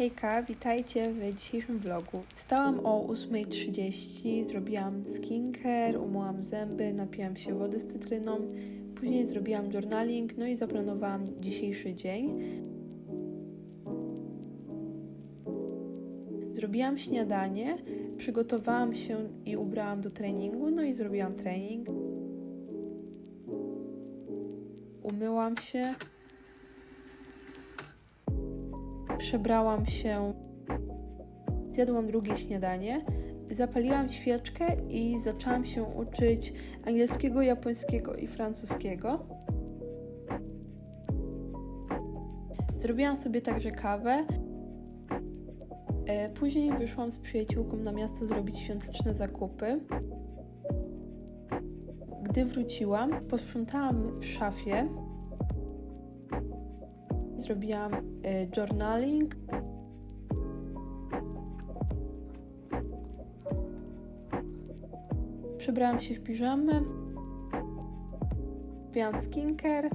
Hejka, witajcie w dzisiejszym vlogu. Wstałam o 8.30, zrobiłam skincare, umyłam zęby, napiłam się wody z cytryną, później zrobiłam journaling, no i zaplanowałam dzisiejszy dzień. Zrobiłam śniadanie, przygotowałam się i ubrałam do treningu, no i zrobiłam trening. Umyłam się, przebrałam się, zjadłam drugie śniadanie, zapaliłam świeczkę i zaczęłam się uczyć angielskiego, japońskiego i francuskiego. Zrobiłam sobie także kawę. E, Później wyszłam z przyjaciółką na miasto zrobić świąteczne zakupy. Gdy wróciłam, posprzątałam w szafie. Zrobiłam e, journaling. Przebrałam się w piżamę. Robiłam skincare.